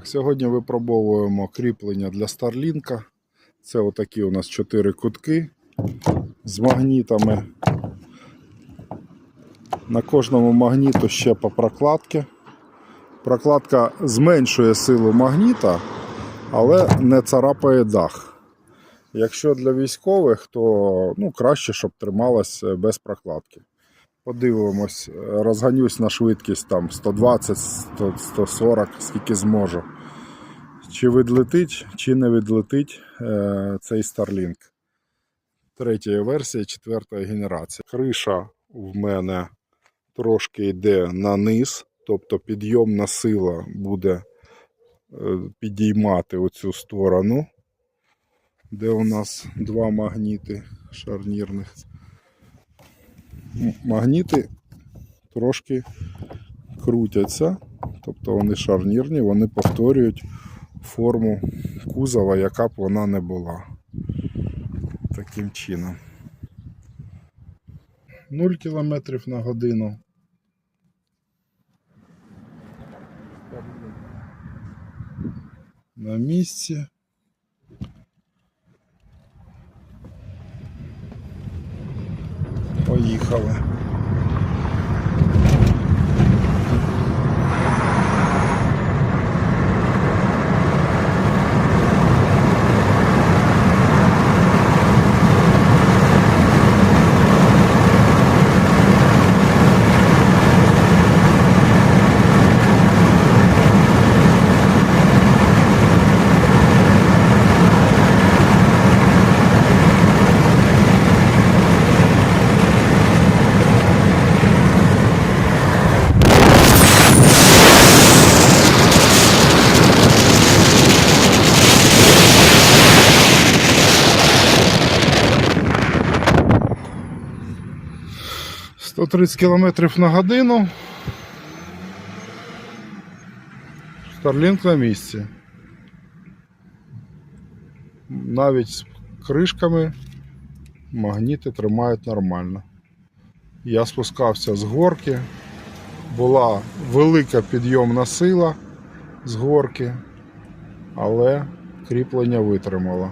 Так, сьогодні випробовуємо кріплення для Старлінка. Це отакі у нас чотири кутки з магнітами. На кожному магніту ще по прокладці. Прокладка зменшує силу магніта, але не царапає дах. Якщо для військових, то ну, краще, щоб трималась без прокладки. Подивимось, е, розганюсь на швидкість там 120, 100, 140, скільки зможу. Чи відлетить, чи не відлетить е, цей Starlink. Третя версія, четвертої генерації. Криша в мене трошки йде на низ, тобто підйомна сила буде е, підіймати оцю сторону, де у нас два магніти шарнірних. Магніти трошки крутяться, тобто вони шарнірні, вони повторюють форму кузова, яка б вона не була. Таким чином. 0 км на годину. На місці. Поїхали. — 130 км на годину. Старлінк на місці. Навіть з кришками магніти тримають нормально. Я спускався з горки. Була велика підйомна сила з горки, але кріплення витримало.